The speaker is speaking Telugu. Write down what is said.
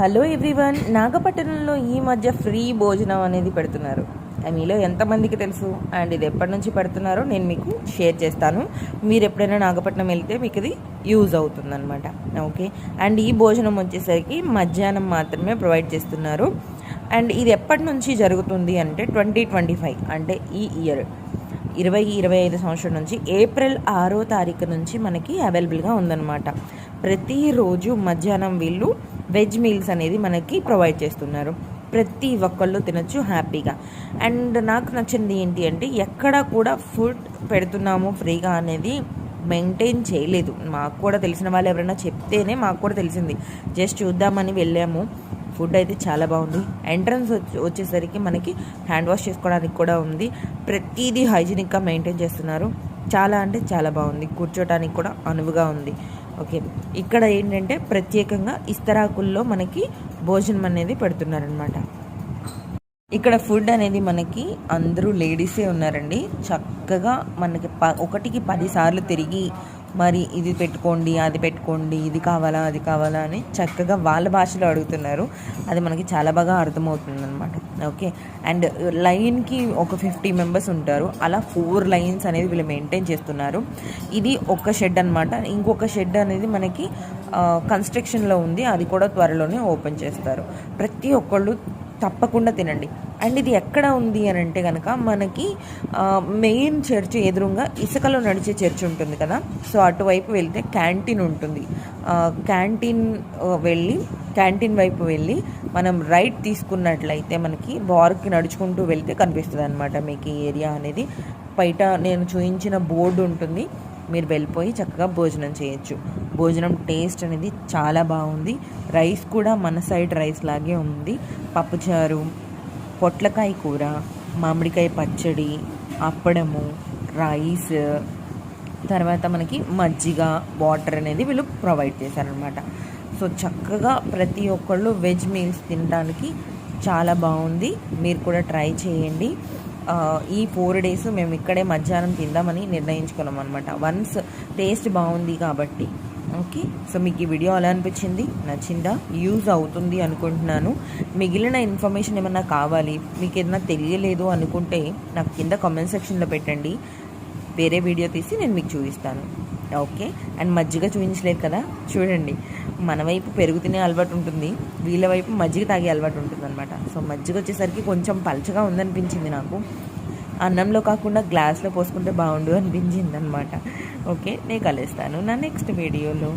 హలో ఎవ్రీవన్ నాగపట్టణంలో ఈ మధ్య ఫ్రీ భోజనం అనేది పెడుతున్నారు. మీలో ఎంతమందికి తెలుసు అండ్ ఇది ఎప్పటి నుంచి పెడుతున్నారో నేను మీకు షేర్ చేస్తాను. మీరు ఎప్పుడైనా నాగపట్నం వెళ్తే మీకు ఇది యూజ్ అవుతుందన్నమాట. ఓకే? అండ్ ఈ భోజనం వచ్చేసరికి మధ్యాహ్నం మాత్రమే ప్రొవైడ్ చేస్తున్నారు. అండ్ ఇది ఎప్పటి నుంచి జరుగుతుంది అంటే ట్వంటీ ట్వంటీ ఫైవ్ అంటే ఈ ఇయర్. ఇరవై ఇరవై ఐదు సంవత్సరం నుంచి ఏప్రిల్ ఆరో తారీఖు నుంచి మనకి అవైలబుల్గా ఉందన్నమాట. ప్రతిరోజు మధ్యాహ్నం వీళ్ళు వెజ్ మీల్స్ అనేది మనకి ప్రొవైడ్ చేస్తున్నారు. ప్రతి ఒక్కళ్ళు తినచ్చు హ్యాపీగా. అండ్ నాకు నచ్చింది ఏంటి అంటే ఎక్కడ కూడా ఫుడ్ పెడుతున్నాము ఫ్రీగా అనేది మెయింటైన్ చేయలేదు. మాకు కూడా తెలిసిన వాళ్ళు ఎవరైనా చెప్తేనే మాకు కూడా తెలిసింది. జస్ట్ చూద్దామని వెళ్ళాము. ఫుడ్ అయితే చాలా బాగుంది. ఎంట్రన్స్ వచ్చేసరికి మనకి హ్యాండ్ వాష్ చేసుకోవడానికి కూడా ఉంది. ప్రతిదీ హైజీనిక్గా మెయింటైన్ చేస్తున్నారు. చాలా అంటే చాలా బాగుంది. కూర్చోటానికి కూడా అనువుగా ఉంది. ఓకే. ఇక్కడ ఏంటంటే ప్రత్యేకంగా ఇస్తరాకుల్లో మనకి భోజనం అనేది పెడుతున్నారనమాట ఇక్కడ ఫుడ్ అనేది మనకి అందరూ లేడీసే ఉన్నారండి. చక్కగా మనకి ప ఒకటికి పది సార్లు తిరిగి మరి ఇది పెట్టుకోండి అది పెట్టుకోండి ఇది కావాలా అది కావాలా అని చక్కగా వాళ్ళ భాషలో అడుగుతున్నారు. అది మనకి చాలా బాగా అర్థమవుతుంది అనమాట ఓకే? అండ్ లైన్కి ఒక ఫిఫ్టీ మెంబర్స్ ఉంటారు. అలా ఫోర్ లైన్స్ అనేది వీళ్ళు మెయింటైన్ చేస్తున్నారు. ఇది ఒక షెడ్ అనమాట ఇంకొక షెడ్ అనేది మనకి కన్స్ట్రక్షన్లో ఉంది. అది కూడా త్వరలోనే ఓపెన్ చేస్తారు. ప్రతి ఒక్కళ్ళు తప్పకుండా తినండి. అండ్ ఇది ఎక్కడ ఉంది అని అంటే కనుక మనకి మెయిన్ చర్చ్ ఎదురుగా ఇసుకలో నడిచే చర్చ్ ఉంటుంది కదా. సో అటువైపు వెళ్తే క్యాంటీన్ ఉంటుంది. క్యాంటీన్ వెళ్ళి క్యాంటీన్ వైపు వెళ్ళి మనం రైట్ తీసుకున్నట్లయితే మనకి బార్కి నడుచుకుంటూ వెళ్తే కనిపిస్తుంది అనమాట మీకు ఈ ఏరియా అనేది. బయట నేను చూపించిన బోర్డు ఉంటుంది. మీరు వెళ్ళిపోయి చక్కగా భోజనం చేయొచ్చు. భోజనం టేస్ట్ అనేది చాలా బాగుంది. రైస్ కూడా మన సైడ్ రైస్ లాగే ఉంది. పప్పుచారు పొట్లకాయ కూర మామిడికాయ పచ్చడి అప్పడము రైస్ తర్వాత మనకి మజ్జిగ వాటర్ అనేది వీళ్ళు ప్రొవైడ్ చేశారనమాట సో చక్కగా ప్రతి ఒక్కళ్ళు వెజ్ మీల్స్ తినడానికి చాలా బాగుంది. మీరు కూడా ట్రై చేయండి. ఈ ఫోర్ డేస్ మేము ఇక్కడే మధ్యాహ్నం తిందామని నిర్ణయించుకున్నాం అనమాట వన్స్ టేస్ట్ బాగుంది కాబట్టి. ఓకే సో మీకు ఈ వీడియో ఎలా అనిపించింది? నచ్చిందా? యూజ్ అవుతుంది అనుకుంటున్నాను. మిగిలిన ఇన్ఫర్మేషన్ ఏమన్నా కావాలి? మీకు ఏదైనా తెలియలేదు అనుకుంటే నాకు కింద కామెంట్ సెక్షన్లో పెట్టండి. వేరే వీడియో తీసి నేను మీకు చూపిస్తాను. ఓకే అండ్ మజ్జిగ చూపించలేదు కదా? చూడండి. మన వైపు పెరుగు తినే అలవాటు ఉంటుంది. వీళ్ళ వైపు మజ్జిగ తాగే అలవాటు ఉంటుంది అనమాట సో మజ్జిగ వచ్చేసరికి కొంచెం పలచగా ఉందనిపించింది నాకు. అన్నంలో కాకుండా గ్లాస్లో పోసుకుంటే బాగుండు అనిపించింది అనమాట ఓకే నేను కలుస్తాను నా నెక్స్ట్ వీడియోలో.